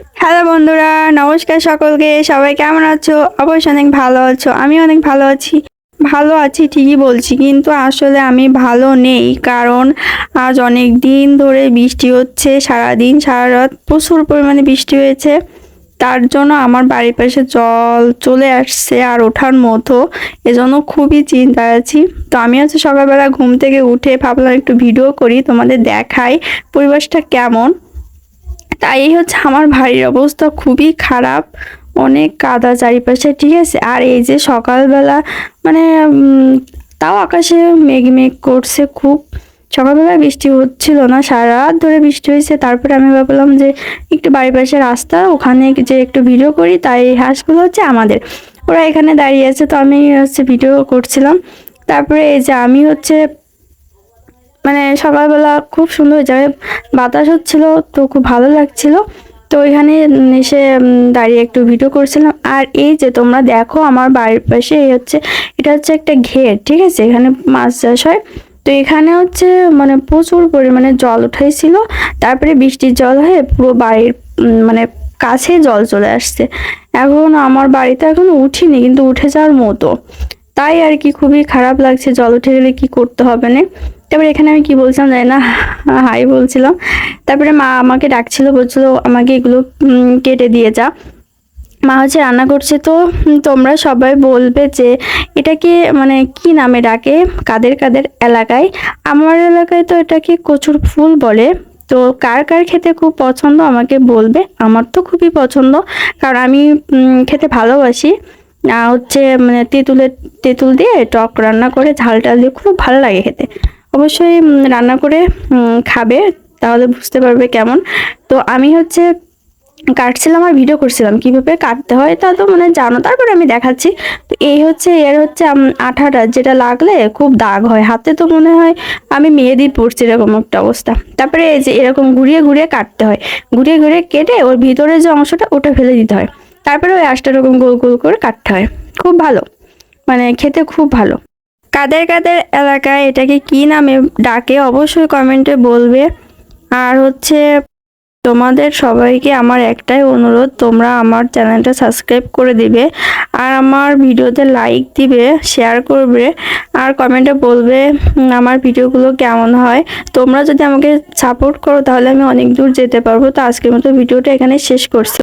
Hello বন্ধুরা, নমস্কার সকলকে। সবাই কেমন আছো? অবশ্যই অনেক ভালো আছো। আমি অনেক ভালো আছি। ভালো আছি, ঠিকই বলছি। কিন্তু আসলে আমি ভালো নেই। কারণ আজ অনেক দিন ধরে বৃষ্টি হচ্ছে। সারাদিন, সারা রাত প্রচুর পরিমাণে বৃষ্টি হয়েছে। তার জন্য আমার বাড়ির পাশে জল চলে আসছে আর ওঠার মতো। এজন্য খুবই চিন্তায় আছি। তো আমি হচ্ছে সকালবেলা ঘুম থেকে উঠে ভাবলাম একটু ভিডিও করি, তোমাদের দেখাই। পরিবেশটা কেমন? তাই হচ্ছে আমার বাড়ির অবস্থা খুবই খারাপ। অনেক কাদা চারিপাশে, ঠিক আছে? আর এই যে সকালবেলা মানে তাও আকাশে মেঘ মেঘ করছে খুব। সকালবেলা বৃষ্টি হচ্ছিল না, সারা রাত ধরে বৃষ্টি হয়েছে। তারপরে আমি ভাবলাম যে একটু বাড়ির পাশে রাস্তা, ওখানে যে একটু ভিডিও করি, তাই এই হাঁসগুলো হচ্ছে আমাদের। ওরা এখানে দাঁড়িয়ে আছে, তো আমি হচ্ছে ভিডিও করছিলাম। তারপরে এই যে আমি হচ্ছে মানে সকালবেলা খুব সুন্দর যাবে। বাতাস হচ্ছিল, তো খুব ভালো লাগছিল। তো এখানে এসে দাঁড়িয়ে একটু ভিডিও করছিলাম। আর এই যে তোমরা দেখো আমার বাড়ির পাশে, এই হচ্ছে, এটা হচ্ছে একটা ঘের, ঠিক আছে? এখানে মাছ চাষ হয়। তো এখানে হচ্ছে মানে প্রচুর পরিমাণে জল উঠাইছিল। তারপরে বৃষ্টির জল হয়ে পুরো বাড়ির মানে কাছে জল চলে আসছে। এখন আমার বাড়িতে এখনও উঠিনি, কিন্তু উঠে যাওয়ার মতো। তাই আর কি খুবই খারাপ লাগছে, জল উঠে গেলে কি করতে হবে না? তারপরে এখানে আমি কি বলছিলাম জানি না, হাই বলছিলাম। তারপরে মা আমাকে ডাকছিল, বলছিল আমাকে এগুলো কেটে দিয়ে যা। মা হচ্ছে রান্না করছে তো তোমরা সবাই বলবে যে এটাকে মানে কি নামে ডাকে? কাদের কাদের এলাকায়? আমার এলাকায় তো এটাকে কচুর ফুল বলে। তো কার কার খেতে খুব পছন্দ আমাকে বলবে। আমার তো খুবই পছন্দ, কারণ আমি খেতে ভালোবাসি। হচ্ছে মানে তেঁতুলের, তেঁতুল দিয়ে টক রান্না করে ঝাল টাল দিয়ে খুব ভালো লাগে খেতে। অবশ্যই রান্না করে খাবে, তাহলে বুঝতে পারবে কেমন। তো আমি হচ্ছে কাটছিলাম আর ভিডিও করছিলাম, কীভাবে কাটতে হয় তা তো মানে জানো, তারপরে আমি দেখাচ্ছি। তো এই হচ্ছে, এর হচ্ছে আঠাটা যেটা লাগলে খুব দাগ হয়, হাতে তো মনে হয় আমি মেহেদি পড়ছি এরকম একটা অবস্থা। তারপরে এই যে এরকম ঘুরিয়ে ঘুরিয়ে কাটতে হয়, ঘুরিয়ে ঘুরিয়ে কেটে ওর ভিতরে যে অংশটা ওটা ফেলে দিতে হয়। তারপরে ওই আঁশটা এরকম গোল গোল করে কাটতে হয়। খুব ভালো। মানে খেতে খুব ভালো। কাদের কাদের এলাকায় এটাকে কি নামে ডাকে অবশ্যই কমেন্টে বলবে। আর হচ্ছে তোমাদের সবাইকে আমার একটাই অনুরোধ, তোমরা আমার চ্যানেলটা সাবস্ক্রাইব করে দিবে আর আমার ভিডিওতে লাইক দিবে, শেয়ার করবে আর কমেন্টে বলবে আমার ভিডিওগুলো কেমন হয়। তোমরা যদি আমাকে সাপোর্ট করো তাহলে আমি অনেক দূর যেতে পারব। তো আজকের মতো ভিডিওটা এখানে শেষ করছি।